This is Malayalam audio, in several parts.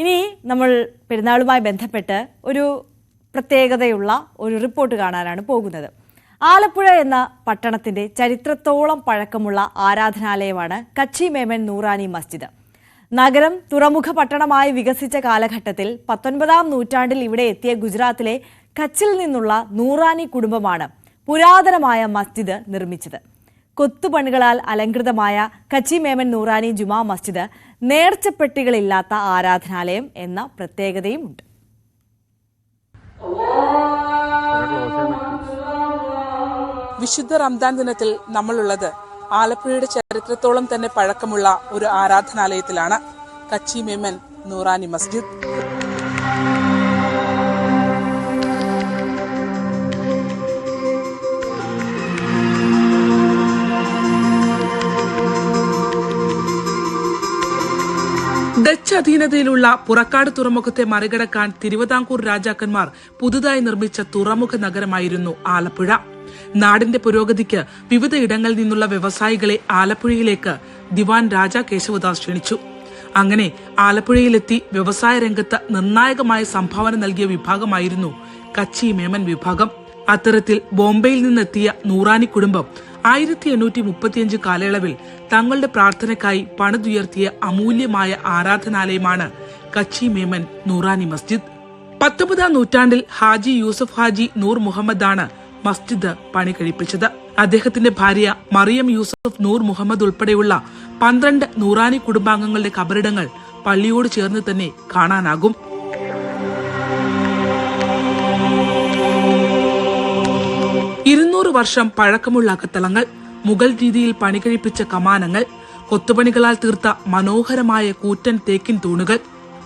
ഇനി നമ്മൾ പെരുന്നാളുമായി ബന്ധപ്പെട്ട് ഒരു പ്രത്യേകതയുള്ള ഒരു റിപ്പോർട്ട് കാണാനാണ് പോകുന്നത്. ആലപ്പുഴ എന്ന പട്ടണത്തിന്റെ ചരിത്രത്തോളം പഴക്കമുള്ള ആരാധനാലയമാണ് കച്ചി മേമൻ നൂറാനി മസ്ജിദ്. നഗരം തുറമുഖ പട്ടണമായി വികസിച്ച കാലഘട്ടത്തിൽ പത്തൊൻപതാം നൂറ്റാണ്ടിൽ ഇവിടെ എത്തിയ ഗുജറാത്തിലെ കച്ചിൽ നിന്നുള്ള നൂറാനി കുടുംബമാണ് പുരാതനമായ മസ്ജിദ് നിർമ്മിച്ചത്. കൊത്തുപണികളാൽ അലങ്കൃതമായ കച്ചി മേമൻ നൂറാനി ജുമാ മസ്ജിദ് നേർച്ചപ്പെട്ടികളില്ലാത്ത ആരാധനാലയം എന്ന പ്രത്യേകതയും ഉണ്ട് വിശുദ്ധ റംദാൻ ദിനത്തിൽ നമ്മളുള്ളത് ആലപ്പുഴയുടെ ചരിത്രത്തോളം തന്നെ പഴക്കമുള്ള ഒരു ആരാധനാലയത്തിലാണ്. കച്ചി മേമൻ നൂറാനി മസ്ജിദ്. ഡച്ച് അധീനതയിലുള്ള പുറക്കാട് തുറമുഖത്തെ മറികടക്കാൻ തിരുവിതാംകൂർ രാജാക്കന്മാർ പുതുതായി നിർമ്മിച്ച തുറമുഖ നഗരമായിരുന്നു ആലപ്പുഴ. നാടിന്റെ പുരോഗതിക്ക് വിവിധ ഇടങ്ങളിൽ നിന്നുള്ള വ്യവസായികളെ ആലപ്പുഴയിലേക്ക് ദിവാൻ രാജാ കേശവദാസ് ക്ഷണിച്ചു. അങ്ങനെ ആലപ്പുഴയിലെത്തി വ്യവസായ രംഗത്ത് നിർണായകമായ സംഭാവന നൽകിയ വിഭാഗമായിരുന്നു കച്ചി മേമൻ വിഭാഗം. അത്തരത്തിൽ ബോംബെയിൽ നിന്നെത്തിയ നൂറാനി കുടുംബം ആയിരത്തി എണ്ണൂറ്റി മുപ്പത്തിയഞ്ച് കാലയളവിൽ തങ്ങളുടെ പ്രാർത്ഥനയ്ക്കായി പണിതുയർത്തിയ അമൂല്യമായ ആരാധനാലയമാണ് കച്ചി മേമൻ നൂറാനി മസ്ജിദ്. പത്തൊമ്പതാം നൂറ്റാണ്ടിൽ ഹാജി യൂസഫ് ഹാജി നൂർ മുഹമ്മദാണ് മസ്ജിദ് പണി കഴിപ്പിച്ചത് അദ്ദേഹത്തിന്റെ ഭാര്യ മറിയം യൂസഫ് നൂർ മുഹമ്മദ് ഉൾപ്പെടെയുള്ള പന്ത്രണ്ട് നൂറാനി കുടുംബാംഗങ്ങളുടെ കബറിടങ്ങൾ പള്ളിയോട് ചേർന്ന് തന്നെ കാണാനാകും. ഇരുന്നൂറ് വർഷം പഴക്കമുള്ള അകത്തളങ്ങൾ മുഗൾ രീതിയിൽ പണികഴിപ്പിച്ച കമാനങ്ങൾ കൊത്തുപണികളാൽ തീർത്ത മനോഹരമായ കൂറ്റൻ തേക്കിൻ തൂണുകൾ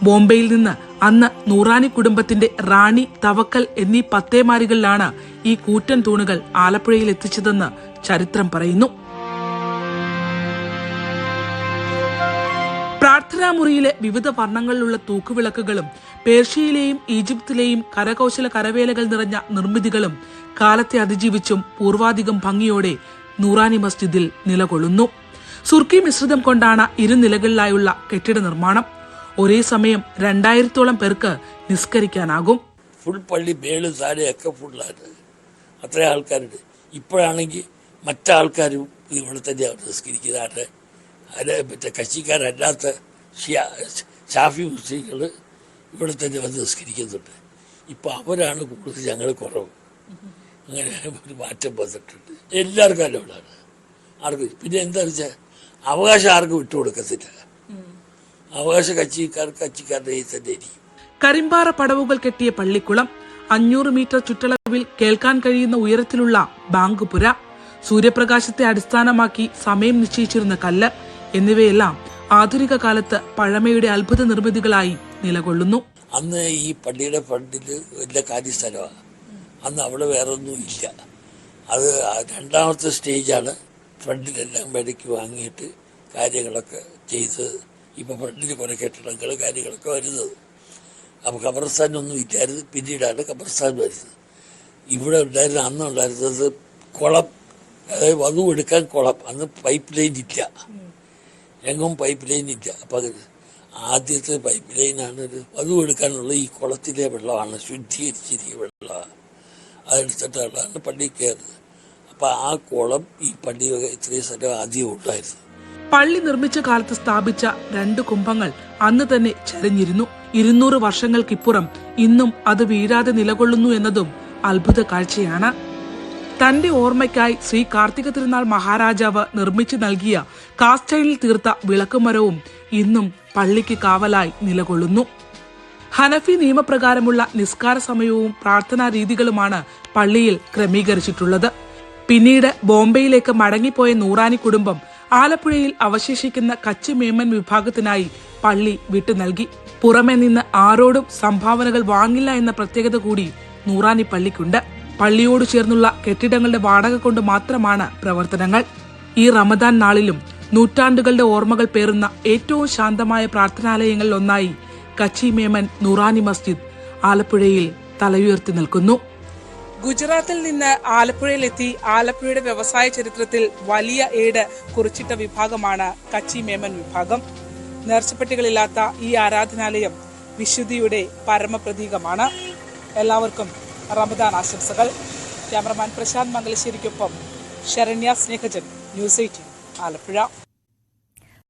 ബോംബെയിൽ നിന്ന് അന്ന് നൂറാനി കുടുംബത്തിന്റെ റാണി തവക്കൽ എന്നീ പത്തേമാരികളിലാണ് ഈ കൂറ്റൻ തൂണുകൾ ആലപ്പുഴയിൽ എത്തിച്ചതെന്ന് ചരിത്രം പറയുന്നു. പ്രാർത്ഥനാമുറിയിലെ വിവിധ വർണങ്ങളിലുള്ള തൂക്കുവിളക്കുകളും പേർഷ്യയിലെയും ഈജിപ്തിലെയും കരകൗശല കരവേലകൾ നിറഞ്ഞ നിർമ്മിതികളും കാലത്തെ അതിജീവിച്ചും പൂർവാധികം ഭംഗിയോടെ നൂറാനി മസ്ജിദിൽ നിലകൊള്ളുന്നു. സുർക്കി മിശ്രിതം കൊണ്ടാണ് ഇരുനിലകളിലായുള്ള കെട്ടിട നിർമ്മാണം. ഒരേ സമയം രണ്ടായിരത്തോളം പേർക്ക് നിസ്കരിക്കാനാകും. ഫുൾ പള്ളി മേൾ താഴെയൊക്കെ ഫുള്ളാണ്. അത്ര ആൾക്കാരുണ്ട്. ഇപ്പോഴാണെങ്കിൽ മറ്റാൾക്കാരും ഇവിടെ തന്നെയാണ് നിസ്കരിക്കുന്നതാണ് അതിന് മറ്റേ കക്ഷിക്കാരല്ലാത്ത ഷാഫി മുസ്ലിങ്ങൾ ഇവിടെ തന്നെ വന്ന് നിസ്കരിക്കുന്നുണ്ട്. ഇപ്പോൾ അവരാണ് കൂടുതൽ ഞങ്ങൾ കുറവ്. അങ്ങനെ ഒരു മാറ്റം വന്നിട്ടുണ്ട്. എല്ലാവർക്കും അലോടാണ് ആർക്കും പിന്നെ എന്താ വെച്ചാൽ അവകാശം ആർക്കും വിട്ടുകൊടുക്കത്തില്ല അവകാശ കച്ചിക്കാർ കച്ചിക്കാരുടെ തന്നെ ഇരിക്കും. കരിമ്പാറ പടവുകൾ കെട്ടിയ പള്ളിക്കുളം അഞ്ഞൂറ് മീറ്റർ ചുറ്റളവിൽ കേൾക്കാൻ കഴിയുന്ന ഉയരത്തിലുള്ള ബാങ്കുപുര സൂര്യപ്രകാശത്തെ അടിസ്ഥാനമാക്കി സമയം നിശ്ചയിച്ചിരുന്ന കല്ല് എന്നിവയെല്ലാം ആധുനിക കാലത്ത് പഴമയുടെ അത്ഭുത നിർമ്മിതികളായി നിലകൊള്ളുന്നു. അന്ന് ഈ പള്ളിയുടെ ഫ്രണ്ടിൽ വലിയ കാര്യസ്ഥലമാണ്. അന്ന് അവിടെ വേറൊന്നും ഇല്ല. അത് രണ്ടാമത്തെ സ്റ്റേജാണ്. ഫ്രണ്ടിലെല്ലാം വിലയ്ക്ക് വാങ്ങിയിട്ട് കാര്യങ്ങളൊക്കെ ചെയ്ത് ഇപ്പോൾ ഫ്രണ്ടിൽ കുറേ കെട്ടിടങ്ങൾ കാര്യങ്ങളൊക്കെ വരുന്നത്. അപ്പോൾ ഖബർസ്ഥാനൊന്നും ഇല്ലായിരുന്നു. പിന്നീടാണ് ഖബർസ്ഥാൻ വരുന്നത്. ഇവിടെ ഉണ്ടായിരുന്ന അന്ന് ഉണ്ടായിരുന്നത് കുളം. അതായത് വധു എടുക്കാൻ കുളം. അന്ന് പൈപ്പ് ലൈൻ ഇല്ല. എങ്ങും പൈപ്പ് ലൈൻ ഇല്ല. അപ്പം അത് ആദ്യത്തെ പൈപ്പ് ലൈനാണ് ഒരു വധു എടുക്കാനുള്ള ഈ കുളത്തിലെ വെള്ളമാണ് ശുദ്ധീകരിച്ചിരിക്കുന്ന വെള്ളമാണ്. അതെടുത്തിട്ടാണ് പള്ളി കയറുന്നത്. അപ്പം ആ കുളം ഈ പള്ളി ഇത്രയും സ്ഥലം ആദ്യം ഉണ്ടായിരുന്നു. പള്ളി നിർമ്മിച്ച കാലത്ത് സ്ഥാപിച്ച രണ്ട് കുംഭങ്ങൾ അന്ന് തന്നെ ചരിഞ്ഞിരുന്നു. ഇരുന്നൂറ് വർഷങ്ങൾക്കിപ്പുറം ഇന്നും അത് വീഴാതെ നിലകൊള്ളുന്നു എന്നതും അത്ഭുത കാഴ്ചയാണ്. തന്റെ ഓർമ്മയ്ക്കായി ശ്രീ കാർത്തിക തിരുനാൾ മഹാരാജാവ് നിർമ്മിച്ചു നൽകിയ കാസ്റ്റൈനിൽ തീർത്ത വിളക്കുമരവും ഇന്നും പള്ളിക്ക് കാവലായി നിലകൊള്ളുന്നു. ഹനഫി നിയമപ്രകാരമുള്ള നിസ്കാര സമയവും പ്രാർത്ഥനാ രീതികളുമാണ് പള്ളിയിൽ ക്രമീകരിച്ചിട്ടുള്ളത്. പിന്നീട് ബോംബെയിലേക്ക് മടങ്ങിപ്പോയ നൂറാനി കുടുംബം ആലപ്പുഴയിൽ അവശേഷിക്കുന്ന കച്ച് മേമൻ വിഭാഗത്തിനായി പള്ളി വിട്ടു നൽകി. പുറമെ നിന്ന് ആരോടും സംഭാവനകൾ വാങ്ങില്ല എന്ന പ്രത്യേകത കൂടി നൂറാനി പള്ളിക്കുണ്ട്. പള്ളിയോട് ചേർന്നുള്ള കെട്ടിടങ്ങളുടെ വാടക കൊണ്ട് മാത്രമാണ് പ്രവർത്തനങ്ങൾ. ഈ റമദാൻ നാളിലും നൂറ്റാണ്ടുകളുടെ ഓർമ്മകൾ പേറുന്ന ഏറ്റവും ശാന്തമായ പ്രാർത്ഥനാലയങ്ങളിൽ ഒന്നായി കച്ചി മേമൻ നൂറാനി മസ്ജിദ് ആലപ്പുഴയിൽ തലയുയർത്തി നിൽക്കുന്നു. ഗുജറാത്തിൽ നിന്ന് ആലപ്പുഴയിലെത്തി ആലപ്പുഴയുടെ വ്യവസായ ചരിത്രത്തിൽ വലിയ ഏട് കുറിച്ചിട്ട വിഭാഗമാണ് കച്ചി മേമൻ വിഭാഗം. നേർച്ചപ്പെട്ടികളില്ലാത്ത ഈ ആരാധനാലയം വിശുദ്ധിയുടെ പരമപ്രതീകമാണ്. എല്ലാവർക്കും റമദാൻ ആശംസകൾ. ക്യാമറമാൻ പ്രശാന്ത് മംഗലശ്ശേരിക്കൊപ്പം ശരണ്യ സ്നേഹജൻ ന്യൂസ് എയ്റ്റീൻ ആലപ്പുഴ.